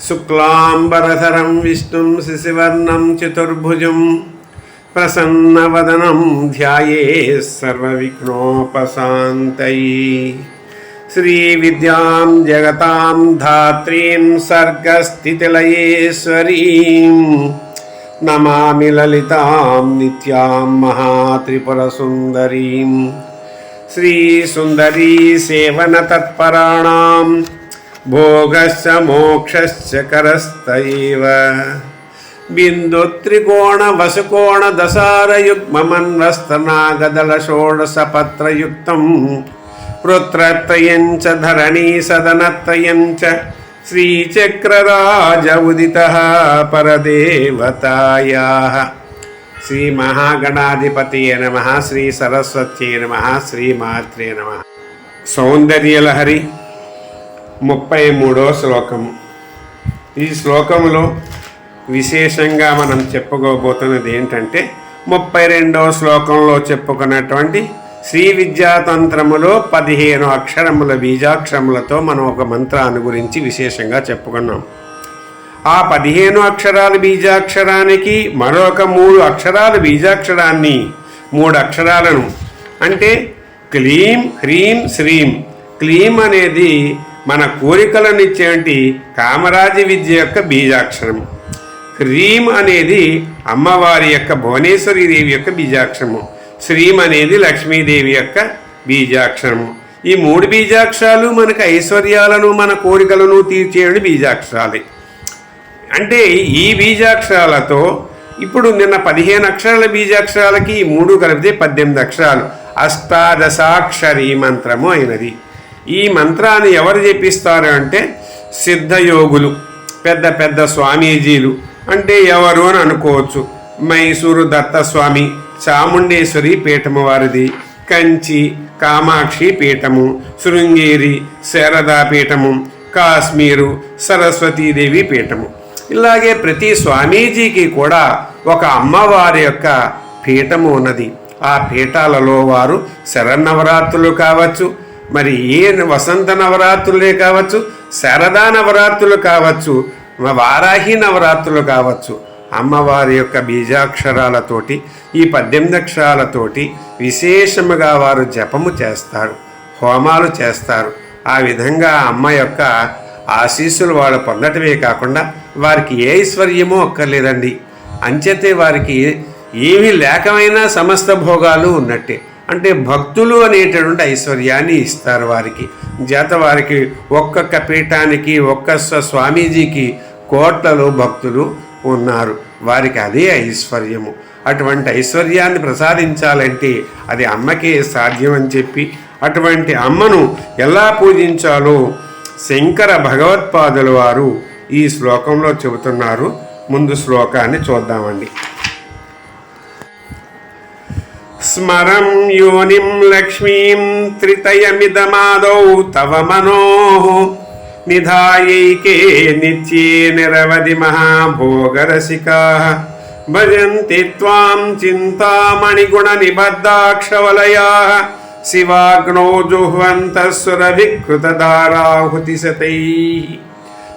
शुक्लाम्बरधरं विष्णुं शिशिवर्णं चतुर्भुजं प्रसन्नवदनं ध्याये सर्वविघ्नोपशान्तये श्रीविद्यां जगतां धात्रीं सर्गस्थितिलयेश्वरीं। नमामि ललितां नित्यां महात्रिपुरसुन्दरीं। सेवन सेवनतत्पराणाम् భోగశ్చ మోక్షశ్చ కరస్తైవ బిందుత్రికోణ వసుకోణ దశారయుగ్మన్వస్తనాగదల షోడశపత్రయుక్తం పృత్రత్రయం చ ధరణీ సదనత్రయం చ శ్రీచక్రరాజ ఉదిత పరదేవతాయా శ్రీ మహాగణాధిపతియే నమ శ్రీ సరస్వత్యై నమ శ్రీమాత్రే నమ సౌందర్యలహరి ముప్పై మూడో శ్లోకము. ఈ శ్లోకములో విశేషంగా మనం చెప్పుకోబోతున్నది ఏంటంటే ముప్పై రెండవ శ్లోకంలో చెప్పుకున్నటువంటి శ్రీ విద్యాతంత్రములో పదిహేను అక్షరముల బీజాక్షరములతో మనం ఒక మంత్రాన్ని గురించి విశేషంగా చెప్పుకున్నాం. ఆ పదిహేను అక్షరాల బీజాక్షరానికి మరొక మూడు అక్షరాల బీజాక్షరాన్ని మూడు అక్షరాలను అంటే క్లీం హ్రీం శ్రీం. క్లీం అనేది మన కోరికలను ఇచ్చేటి కామరాజి విద్య యొక్క బీజాక్షరం. హ్రీం అనేది అమ్మవారి యొక్క భువనేశ్వరి దేవి యొక్క బీజాక్షరము. శ్రీం అనేది లక్ష్మీదేవి యొక్క బీజాక్షరము. ఈ మూడు బీజాక్షరాలు మనకు ఐశ్వర్యాలను మన కోరికలను తీర్చేయడం బీజాక్షరాలే. అంటే ఈ బీజాక్షరాలతో ఇప్పుడు నిన్న పదిహేను అక్షరాల బీజాక్షరాలకి ఈ మూడు కలిపితే పద్దెనిమిది అక్షరాలు. అష్టాదశాక్షరి మంత్రము అయినది. ఈ మంత్రాన్ని ఎవరు చెప్పిస్తారు అంటే సిద్ధయోగులు పెద్ద పెద్ద స్వామీజీలు. అంటే ఎవరు అని అనుకోవచ్చు. మైసూరు దత్తస్వామి చాముండేశ్వరి పీఠము వారిది. కంచి కామాక్షి పీఠము శృంగేరి శారదా పీఠము కాశ్మీరు సరస్వతీదేవి పీఠము. ఇలాగే ప్రతి స్వామీజీకి కూడా ఒక అమ్మవారి యొక్క పీఠము ఉన్నది. ఆ పీఠాలలో వారు శరన్నవరాత్రులు కావచ్చు మరి ఏ వసంత నవరాత్రులే కావచ్చు శారదా నవరాత్రులు కావచ్చు వారాహి నవరాత్రులు కావచ్చు అమ్మవారి యొక్క బీజాక్షరాలతోటి ఈ పద్దెనిమిది అక్షరాలతోటి విశేషముగా వారు జపము చేస్తారు హోమాలు చేస్తారు. ఆ విధంగా అమ్మ యొక్క ఆశీస్సులు వాళ్ళు పొందటమే కాకుండా వారికి ఏ ఐశ్వర్యమో అక్కర్లేదండి. అంచేతే వారికి ఏమీ లేకమైనా సమస్త భోగాలు ఉన్నట్టే. అంటే భక్తులు అనేటటువంటి ఐశ్వర్యాన్ని ఇస్తారు వారికి. చేత వారికి ఒక్కొక్క పీఠానికి ఒక్క స్వామీజీకి కోట్లలో భక్తులు ఉన్నారు. వారికి అదే ఐశ్వర్యము. అటువంటి ఐశ్వర్యాన్ని ప్రసాదించాలంటే అది అమ్మకే సాధ్యం అని చెప్పి అటువంటి అమ్మను ఎలా పూజించాలో శంకర భగవత్పాదుల వారు ఈ శ్లోకంలో చెబుతున్నారు. ముందు శ్లోకాన్ని చూద్దామండి. స్మరం యోనిం లక్ష్మీం త్రితయమిదమాదౌ తవ మనో నిధాయైకే నిత్యే నిరవధి మహాభోగరసికా భజంతి త్వాం చింతామణిగుణ నిబద్ధాక్షవలయా శివాగ్నో జుహ్వంతః సురవికృతధారాహుతి శతైః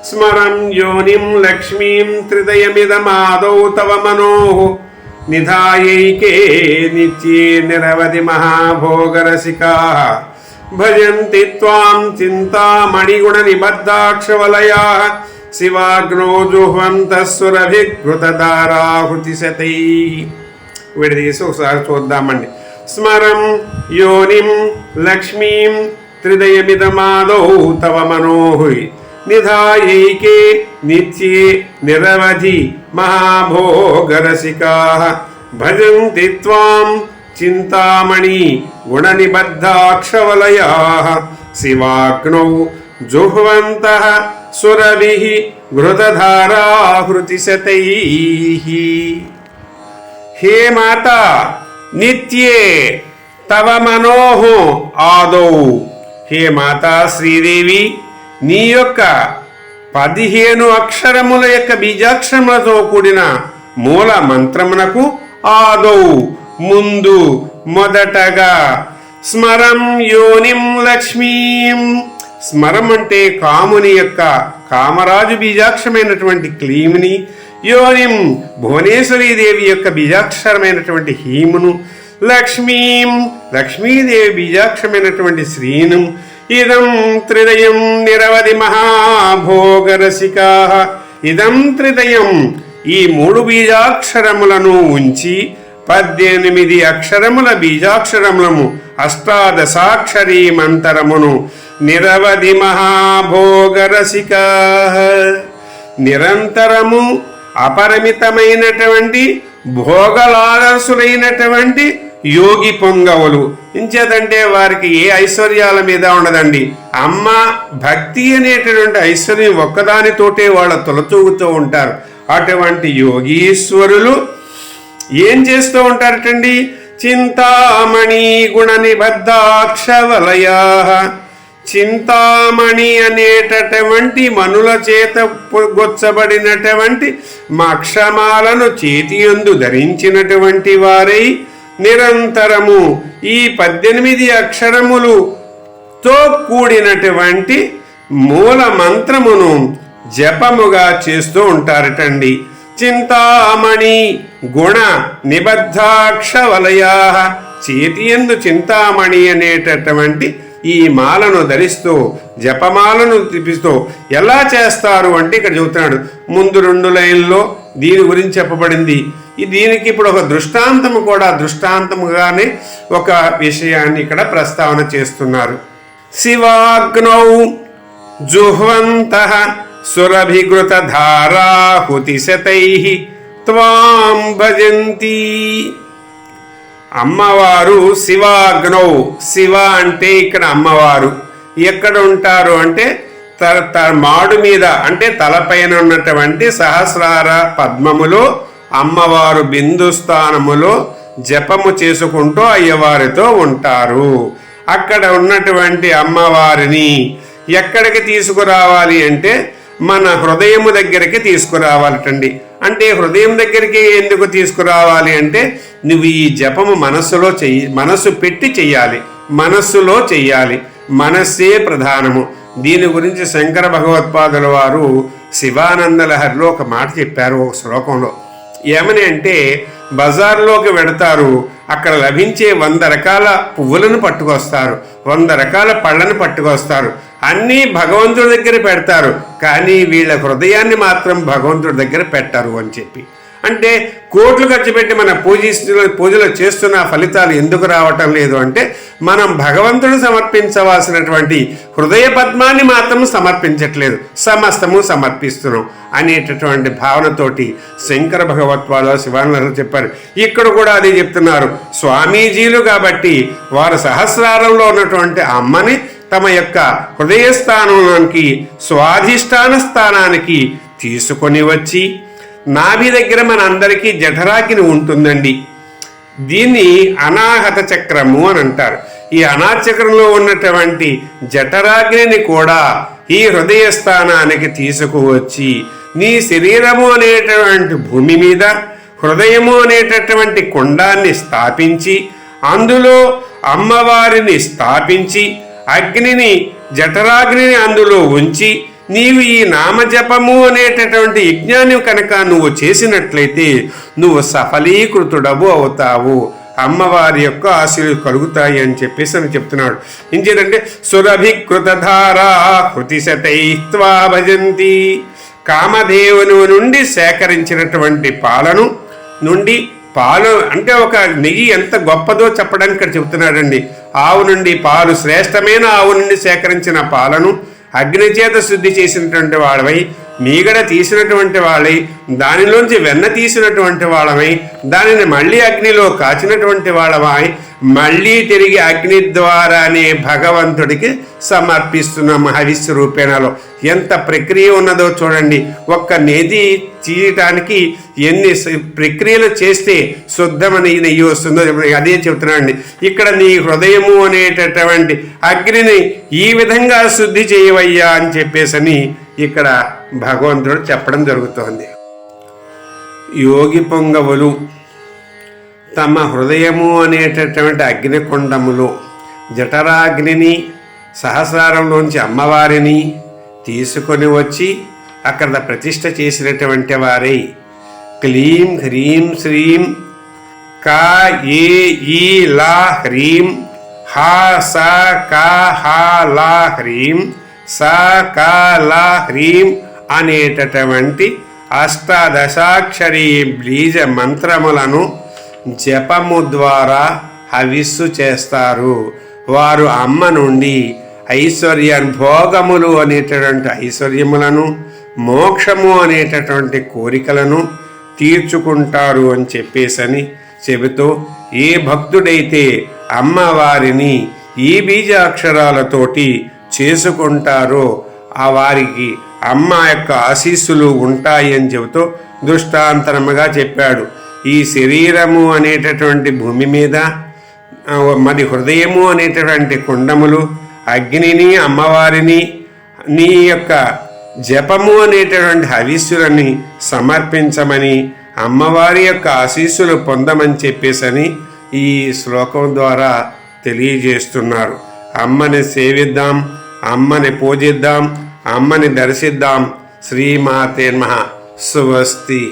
స్మరం యోనిం లక్ష్మీం త్రిదయమిదమాదౌ తవ మనోః నిధాయైకే నిత్యే నిరవధి మహాభోగరసికాः. భజంతి త్వాం చింతామణిగుణ నిబద్ధాక్షవలయా శివాగ్నో జుహ్వంతః సురభిఘృతధారాహృతి శతైః విడదీసి ఒకసారి చూద్దామండి. స్మరం యోనిం లక్ష్మీం త్రిదయమిదమాదౌ తవ మనోహుయ్. నిధాయైకే నిత్యే నిరవధి మహాభోగరసికా భజంతి త్వాం చింతామణి గుణనిబద్ధాక్షవలయా శివాగ్నౌ జుహ్వంత సురభి ఘృతధారాహృతి శతైః హే మాత నిత్యే తవ మనోహో ఆదౌ హే మాతా శ్రీదేవి నీ యొక్క పదిహేను అక్షరముల యొక్క బీజాక్షరములతో కూడిన మూల మంత్రమునకు ఆదౌ. ముందు మొదటగా స్మరం యోనిం లక్ష్మీం. స్మరం అంటే కాముని యొక్క కామరాజు బీజాక్షమైనటువంటి క్లీముని యోనిం భువనేశ్వరీదేవి యొక్క బీజాక్షరమైనటువంటి హీమును లక్ష్మీం లక్ష్మీదేవి బీజాక్షరమైనటువంటి శ్రీను ఇదం త్రిదయం నిరవధి మహాభోగరసికా. ఇదం త్రిదయం ఈ మూడు బీజాక్షరములను ఉంచి పద్దెనిమిది అక్షరముల బీజాక్షరములము అష్టాదశాక్షరీ మంతరమును నిరవధి మహాభోగరసికా. నిరంతరము అపరిమితమైనటువంటి భోగలారసులైనటువంటి యోగి పొంగవులు. ఇంచేదంటే వారికి ఏ ఐశ్వర్యాల మీద ఉండదండి? అమ్మ భక్తి అనేటటువంటి ఐశ్వర్యం ఒక్కదానితోటే వాళ్ళ తొలతూగుతూ ఉంటారు. అటువంటి యోగీశ్వరులు ఏం చేస్తూ ఉంటారటండి? చింతామణి గుణ నిబద్ధాక్ష వలయా. చింతామణి అనేటటువంటి మనుల చేత గొచ్చబడినటువంటి మక్షమాలను చేతియందు ధరించినటువంటి వారై నిరంతరము ఈ పద్దెనిమిది అక్షరములుతో కూడినటువంటి మూల మంత్రమును జపముగా చేస్తూ ఉంటారటండి. చింతామణి గుణ నిబద్ధాక్ష వలయా చేతియందు చింతామణి అనేటటువంటి ఈ మాలను ధరిస్తూ జపమాలను తిప్పిస్తూ ఎలా చేస్తారు అంటే ఇక్కడ చెబుతున్నాడు. ముందు రెండు లైన్లో దీని గురించి చెప్పబడింది. ఈ దీనికి ఇప్పుడు ఒక దృష్టాంతము కూడా దృష్టాంతముగానే ఒక విషయాన్ని ఇక్కడ ప్రస్తావన చేస్తున్నారు. శివాగ్నౌ జుహ్వంత సురభిగృత ధారాహుతి శతై త్వాం భజంతి. అమ్మవారు శివాగ్నౌ శివ అంటే ఇక్కడ అమ్మవారు. ఎక్కడ ఉంటారు అంటే మాడు మీద అంటే తలపైన ఉన్నటువంటి సహస్రార పద్మములు అమ్మవారు బిందు స్థానములో జపము చేసుకుంటూ అయ్యవారితో ఉంటారు. అక్కడ ఉన్నటువంటి అమ్మవారిని ఎక్కడికి తీసుకురావాలి అంటే మన హృదయము దగ్గరికి తీసుకురావాలటండి. అంటే హృదయం దగ్గరికి ఎందుకు తీసుకురావాలి అంటే నువ్వు ఈ జపము మనస్సులో చెయ్యి మనస్సు పెట్టి చెయ్యాలి. మనస్సులో చెయ్యాలి. మనస్సే ప్రధానము. దీని గురించి శంకర భగవత్పాదుల వారు శివానంద లహరిలో ఒక మాట చెప్పారు ఒక శ్లోకంలో. ఏమని అంటే బజార్లోకి వెడతారు అక్కడ లభించే వంద రకాల పువ్వులను పట్టుకొస్తారు వంద రకాల పళ్ళను పట్టుకొస్తారు. అన్నీ భగవంతుడి దగ్గర పెడతారు కానీ వీళ్ళ హృదయాన్ని మాత్రం భగవంతుడి దగ్గర పెట్టారు అని చెప్పి. అంటే కోట్లు ఖర్చు పెట్టి మన పూజిస్తున్న పూజలు చేస్తున్న ఫలితాలు ఎందుకు రావటం లేదు అంటే మనం భగవంతుడు సమర్పించవలసినటువంటి హృదయ పద్మాన్ని మాత్రం సమర్పించట్లేదు. సమస్తము సమర్పిస్తున్నాం అనేటటువంటి భావనతోటి శంకర భగవత్వాలో శివానంద చెప్పారు. ఇక్కడ కూడా అదే చెప్తున్నారు. స్వామీజీలు కాబట్టి వారు సహస్రారంలో ఉన్నటువంటి అమ్మని తమ యొక్క హృదయ స్థానంలోనికి స్వాధిష్టాన స్థానానికి తీసుకొని వచ్చి నాభి దగ్గర మన అందరికీ జఠరాకిని ఉంటుందండి. దీన్ని అనాహత చక్రము అని అంటారు. ఈ అనాచక్రంలో ఉన్నటువంటి జఠరాగ్నిని కూడా ఈ హృదయ స్థానానికి తీసుకువచ్చి నీ శరీరము అనేటటువంటి భూమి మీద హృదయము అనేటటువంటి కుండాన్ని స్థాపించి అందులో అమ్మవారిని స్థాపించి అగ్నిని జఠరాగ్నిని అందులో ఉంచి నీవు ఈ నామజపము అనేటటువంటి యజ్ఞాన్ని కనుక నువ్వు చేసినట్లయితే నువ్వు సఫలీకృతుడవు అవుతావు. అమ్మవారి యొక్క ఆశలు కలుగుతాయి అని చెప్పేసి అని చెప్తున్నాడు. ఏం సురభికృత ధారా కృతిశతైత్వా భజంతి. కామదేవుని నుండి సేకరించినటువంటి పాలను నుండి పాలు అంటే ఒక నెయ్యి ఎంత గొప్పదో చెప్పడానికి ఇక్కడ చెబుతున్నాడండి ఆవు నుండి పాలు శ్రేష్టమైన ఆవు నుండి సేకరించిన పాలను అగ్ని చేత శుద్ధి చేసినటువంటి వాళ్ళవై మీగడ తీసినటువంటి వాళ్ళై దానిలోంచి వెన్న తీసినటువంటి వాళ్ళమై దానిని మళ్ళీ అగ్నిలో కాచినటువంటి వాళ్ళమై మళ్ళీ తిరిగి అగ్ని ద్వారానే భగవంతుడికి సమర్పిస్తున్నాము హవిస్సు రూపేణలో. ఎంత ప్రక్రియ ఉన్నదో చూడండి. ఒక్క నేతి తీయటానికి ఎన్ని ప్రక్రియలు చేస్తే శుద్ధమని నెయ్యి వస్తుందో చెప్పండి. అదే చెప్తున్నానండి ఇక్కడ నీ హృదయము అనేటటువంటి అగ్నిని ఈ విధంగా శుద్ధి చేయవయ్యా అని చెప్పేసని ఇక్కడ భగవంతుడు చెప్పడం జరుగుతోంది. యోగి పొంగవులు తమ హృదయము అనేటటువంటి అగ్నికొండములో జఠరాగ్నిని సహస్రారంలోంచి అమ్మవారిని తీసుకొని వచ్చి అక్కడ ప్రతిష్ట చేసినటువంటి వారై. క్లీం హ్రీం శ్రీం కా ఏ ఈ లా హ్రీం హా స కా హా లా హ్రీం స కా లా హ్రీం అనేటటువంటి అష్టాదశాక్షరీ బీజ మంత్రములను జపము ద్వారా హవిస్సు చేస్తారు. వారు అమ్మ నుండి ఐశ్వర్య భోగములు అనేటటువంటి ఐశ్వర్యములను మోక్షము అనేటటువంటి కోరికలను తీర్చుకుంటారు అని చెప్పేసని చెబుతూ ఏ భక్తుడైతే అమ్మవారిని ఈ బీజాక్షరాలతోటి చేసుకుంటారో ఆ వారికి అమ్మ యొక్క ఆశీస్సులు ఉంటాయి అని చెబుతూ దృష్టాంతరముగా చెప్పాడు. ఈ శరీరము అనేటటువంటి భూమి మీద మరి హృదయము అనేటటువంటి కుండములు అగ్నిని అమ్మవారిని నీ యొక్క జపము అనేటటువంటి హవిస్సులని సమర్పించమని అమ్మవారి యొక్క ఆశీస్సులు పొందమని చెప్పేసని ఈ శ్లోకం ద్వారా తెలియజేస్తున్నారు. అమ్మని సేవిద్దాం అమ్మని పూజిద్దాం అమ్మని దర్శిద్దాం. శ్రీమాతేన్మ స్వస్తి.